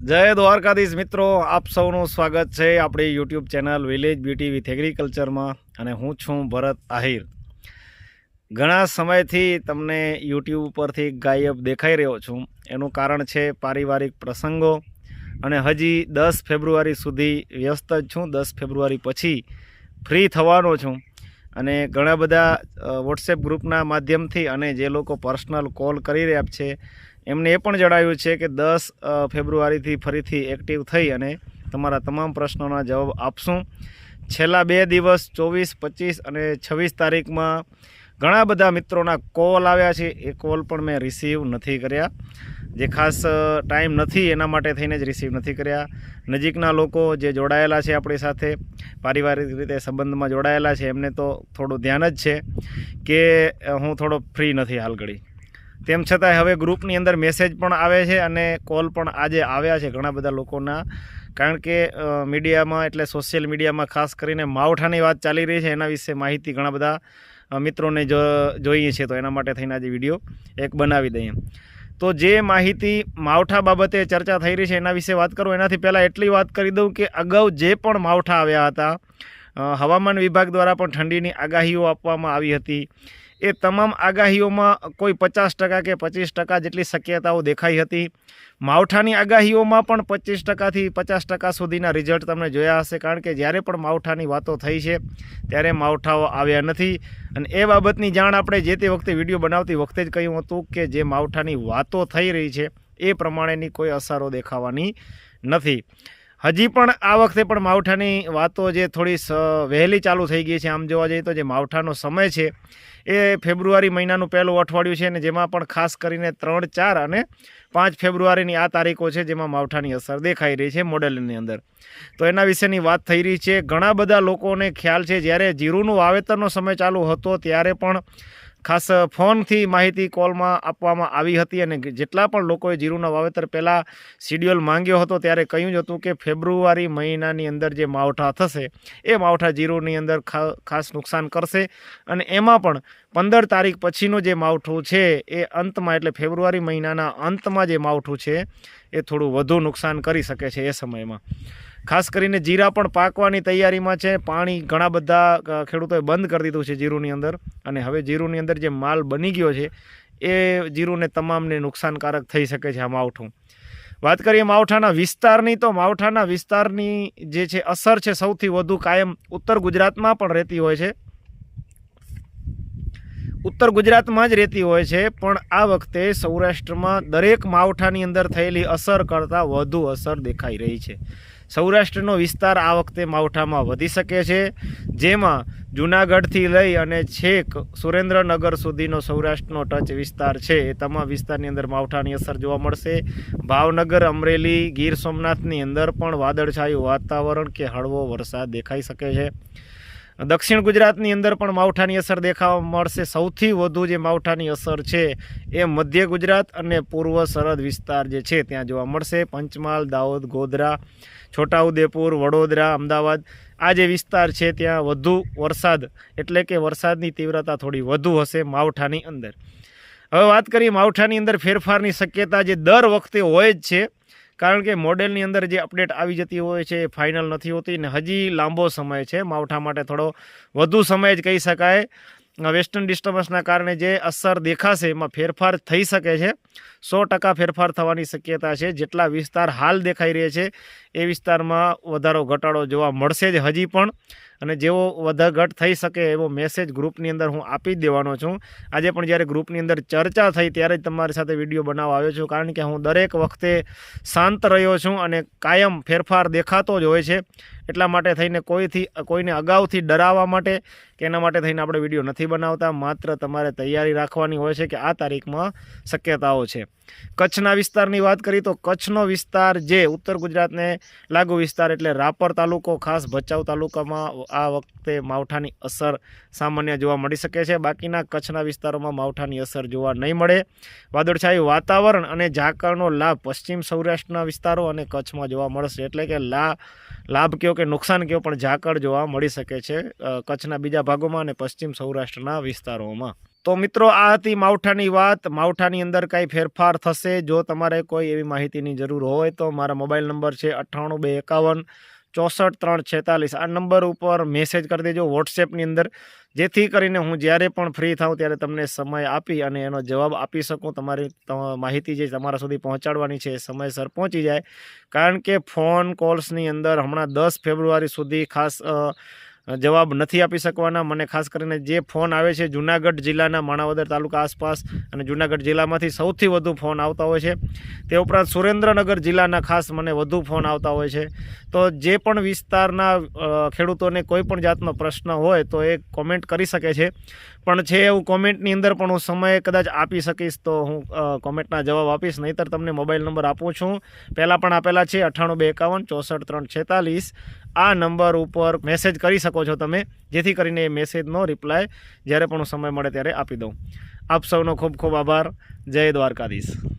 જય દ્વારકાધીશ મિત્રો, આપ સૌનું સ્વાગત છે આપણી YouTube channel village beauty with એગ્રીકલ્ચરમાં અને હું છું ભરત આહિર. ઘણા સમયથી તમને યુટ્યુબ ઉપરથી ગાયબ દેખાઈ રહ્યો છું. એનું કારણ છે પારિવારિક પ્રસંગો અને હજી દસ ફેબ્રુઆરી સુધી વ્યસ્ત જ છું. દસ ફેબ્રુઆરી પછી ફ્રી થવાનો છું. અને ઘણા બધા વોટ્સએપ ગ્રુપના માધ્યમથી અને જે લોકો પર્સનલ કોલ કરી રહ્યા છે એમને એ પણ જણાવ્યું છે કે દસ ફેબ્રુઆરીથી ફરીથી એક્ટિવ થઈ અને તમારા તમામ પ્રશ્નોના જવાબ આપશું. છેલ્લા બે દિવસ, ચોવીસ, પચીસ અને છવ્વીસ તારીખમાં ઘણા બધા મિત્રોના કોલ આવ્યા છે. એ કોલ પણ મેં રિસીવ નથી કર્યા. જે ખાસ ટાઈમ નથી એના માટે થઈને જ રિસીવ નથી કર્યા. નજીકના લોકો જે જોડાયેલા છે આપણી સાથે, પારિવારિક રીતે સંબંધમાં જોડાયેલા છે, એમને તો થોડું ધ્યાન જ છે કે હું થોડો ફ્રી નથી હાલ ઘડી. તેમ છતાંય હવે ગ્રુપની અંદર મેસેજ પણ આવે છે અને કોલ પણ આજે આવ્યા છે ઘણા બધા લોકોના. કારણ કે મીડિયામાં એટલે સોશિયલ મીડિયામાં ખાસ કરીને માવઠાની વાત ચાલી રહી છે એના વિશે માહિતી ઘણા બધા મિત્રોને જો, જોઈએ છે તો એના માટે થઈને આજે વીડિયો એક બનાવી દઈએ. તો જે માહિતી માવઠા બાબતે ચર્ચા થઈ રહી છે એના વિશે વાત કરું. એનાથી પહેલાં એટલી વાત કરી દઉં કે અગાઉ જે પણ માવઠા આવ્યા હતા હવામાન વિભાગ દ્વારા પણ ઠંડીની આગાહીઓ આપવામાં આવી હતી. એ તમામ આગાહીઓમાં કોઈ પચાસ ટકા કે પચીસ ટકા જેટલી શક્યતાઓ દેખાઈ હતી. માવઠાની આગાહીઓમાં પણ પચીસ ટકાથી પચાસ ટકા સુધીના રિઝલ્ટ તમને જોયા હશે, કારણ કે જ્યારે પણ માવઠાની વાતો થઈ છે, ત્યારે માવઠાઓ આવ્યા નથી. અને એ બાબતની જાણ આપણે જે તે વખતે વીડિયો બનાવતી વખતે જ કહ્યું હતું કે જે માવઠાની વાતો થઈ રહી છે, એ પ્રમાણેની કોઈ અસરો દેખાવાની નથી. હજી પણ આ વખતે પણ માવઠાની વાતો જે થોડી વહેલી ચાલુ થઈ ગઈ છે. આમ જોવા જઈએ તો જે માવઠાનો સમય છે, એ ફેબ્રુઆરી મહિનાનું પહેલું અઠવાડિયું છે અને જેમાં પણ ખાસ કરીને ત્રણ, ચાર અને પાંચ ફેબ્રુઆરીની આ તારીખો છે જેમાં માવઠાની અસર દેખાઈ રહી છે મોડેલની અંદર. તો એના વિશેની વાત થઈ રહી છે. ઘણા બધા લોકોને ખ્યાલ છે, જ્યારે જીરુનું વાવેતરનો સમય ચાલુ હતો, ત્યારે પણ ખાસ ફોનથી માહિતી કોલમાં આપવામાં આવી હતી અને જેટલા પણ લોકોએ જીરુના વાવેતર પહેલાં શિડ્યુલ માંગ્યો હતો ત્યારે કહ્યું જ હતું કે ફેબ્રુઆરી મહિનાની અંદર જે માવઠા થશે, એ માવઠા જીરુની અંદર ખાસ નુકસાન કરશે અને એમાં પણ પંદર તારીખ પછીનું જે માવઠું છે એ અંતમાં એટલે ફેબ્રુઆરી મહિનાના અંતમાં જે માવઠું છે એ થોડું વધુ નુકસાન કરી શકે છે એ સમયમાં. ખાસ કરીને જીરા પણ પાકવાની તૈયારીમાં છે. પાણી ઘણા બધા ખેડૂતોએ બંધ કરી દીધું છે જીરુંની અંદર. અને હવે જીરુંની અંદર જે માલ બની ગયો છે, એ જીરુંને તમામને નુકસાનકારક થઈ શકે છે આ માવઠું. વાત કરીએ માવઠાના વિસ્તારની, તો માવઠાના વિસ્તારની જે છે, અસર છે સૌથી વધુ કાયમ ઉત્તર ગુજરાતમાં પણ રહેતી હોય છે. ઉત્તર ગુજરાતમાં જ રહેતી હોય છે, પણ આ વખતે સૌરાષ્ટ્રમાં દરેક માવઠાની અંદર થયેલી અસર કરતાં વધુ અસર દેખાઈ રહી છે. સૌરાષ્ટ્રનો વિસ્તાર આ વખતે માવઠામાં વધી શકે છે, જેમાં જૂનાગઢથી લઈ અને છેક સુરેન્દ્રનગર સુધીનો સૌરાષ્ટ્રનો ટચ વિસ્તાર છે. એ તમામ વિસ્તારની અંદર માવઠાની અસર જોવા મળશે. ભાવનગર, અમરેલી, ગીર સોમનાથની અંદર પણ વાદળછાયું વાતાવરણ કે હળવો વરસાદ દેખાઈ શકે છે. દક્ષિણ ગુજરાતની અંદર પણ માવઠાની અસર દેખાવા મળશે. સૌથી વધુ જે માવઠાની અસર છે એ મધ્ય ગુજરાત અને પૂર્વ સરહદ વિસ્તાર જે છે ત્યાં જોવા મળશે. પંચમહાલ, દાહોદ, ગોધરા, છોટાઉદેપુર, વડોદરા, અમદાવાદ આ જે વિસ્તાર છે ત્યાં વધુ વરસાદ એટલે કે વરસાદની તીવ્રતા થોડી વધુ હશે માવઠાની અંદર. હવે વાત કરીએ માવઠાની અંદર ફેરફારની શક્યતા જે દર વખતે હોય જ છે કારણ કે મોડેલની અંદર જે અપડેટ આવી જતી હોય છે એ ફાઇનલ નથી હોતી ને હજી લાંબો સમય છે. માવઠા માટે થોડો વધુ સમય જ કહી શકાય. વેસ્ટર્ન ડિસ્ટર્બન્સના કારણે જે અસર દેખાશે એમાં ફેરફાર થઈ શકે છે. સો ટકા ફેરફાર થવાની શક્યતા છે. જેટલા વિસ્તાર હાલ દેખાઈ રહ્યા છે એ વિસ્તારમાં વધારો ઘટાડો જોવા મળશે જ હજી પણ. અને જેવો વધારે ઘટ થઈ શકે એવો મેસેજ ગ્રુપની અંદર હું આપી જ દેવાનો છું. આજે પણ જ્યારે ગ્રુપની અંદર ચર્ચા થઈ ત્યારે જ તમારી સાથે વીડિયો બનાવવા આવ્યો છું. કારણ કે હું દરેક વખતે શાંત રહ્યો છું અને કાયમ ફેરફાર દેખાતો જ હોય છે. એટલા માટે થઈને કોઈથી, કોઈને અગાઉથી ડરાવવા માટે કે એના માટે થઈને આપણે વીડિયો નથી બનાવતા. માત્ર તમારે તૈયારી રાખવાની હોય છે કે આ તારીખમાં શક્યતાઓ છે. કચ્છના વિસ્તારની વાત કરીએ તો કચ્છનો વિસ્તાર જે ઉત્તર ગુજરાતને લાગુ વિસ્તાર એટલે રાપર તાલુકો, ખાસ ભચાઉ તાલુકામાં આ વખતે માવઠાની અસર સામાન્ય જોવા મળી શકે છે. બાકીના કચ્છના વિસ્તારોમાં માવઠાની અસર જોવા નહીં મળે. વાદળછાયું વાતાવરણ અને ઝાકળનો લાભ પશ્ચિમ સૌરાષ્ટ્રના વિસ્તારો અને કચ્છમાં જોવા મળશે. એટલે કે લા, લાભ કયો કે નુકસાન કયો પણ ઝાકળ જોવા મળી શકે છે કચ્છના બીજા ભાગોમાં અને પશ્ચિમ સૌરાષ્ટ્રના વિસ્તારોમાં. તો મિત્રો, આ હતી માવઠાની વાત. માવઠાની અંદર કાંઈ ફેરફાર થશે જો તમારે કોઈ એવી માહિતીની જરૂર હોય તો મારા મોબાઈલ નંબર છે અઠ્ઠાણું બે એકાવન ચોસઠ ત્રણ છેતાલીસ. આ નંબર ઉપર મેસેજ કરી દેજો વોટ્સએપની અંદર. જેથી કરીને હું જ્યારે પણ ફ્રી થાઉં ત્યારે તમને સમય આપી અને એનો જવાબ આપી શકું. તમારી માહિતી જે તમારા સુધી પહોંચાડવાની છે એ સમયસર પહોંચી જાય. કારણ કે ફોન કોલ્સની અંદર હમણાં દસ ફેબ્રુઆરી સુધી ખાસ જવાબ નથી આપી શકવાના. મને ખાસ કરીને જે ફોન આવે છે, જુનાગઢ જિલ્લાના માણાવદર તાલુકા આસપાસ અને જુનાગઢ જિલ્લામાંથી સૌથી વધુ ફોન આવતા હોય છે. તે ઉપરાંત સુરેન્દ્રનગર જિલ્લાના ખાસ મને વધુ ફોન આવતા હોય છે. તો જે પણ વિસ્તારના ખેડૂતોને કોઈ પણ જાતનો પ્રશ્ન હોય તો એ કોમેન્ટ કરી શકે છે. પણ છે એવું કોમેન્ટની અંદર પણ હું સમય કદાચ આપી શકીશ તો હું કોમેન્ટના જવાબ આપીશ. નહીંતર તમને મોબાઈલ નંબર આપું છું. પહેલાં પણ આપેલા છે અઠ્ઠાણું બે એકાવન, ચોસઠ ત્રણ છેતાલીસ. આ નંબર ઉપર મેસેજ કરી શકો છો તમે, જેથી કરીને એ મેસેજનો રિપ્લાય જ્યારે પણ હું સમય મળે ત્યારે આપી દઉં. આપ સૌનો ખૂબ ખૂબ આભાર. જય દ્વારકાધીશ.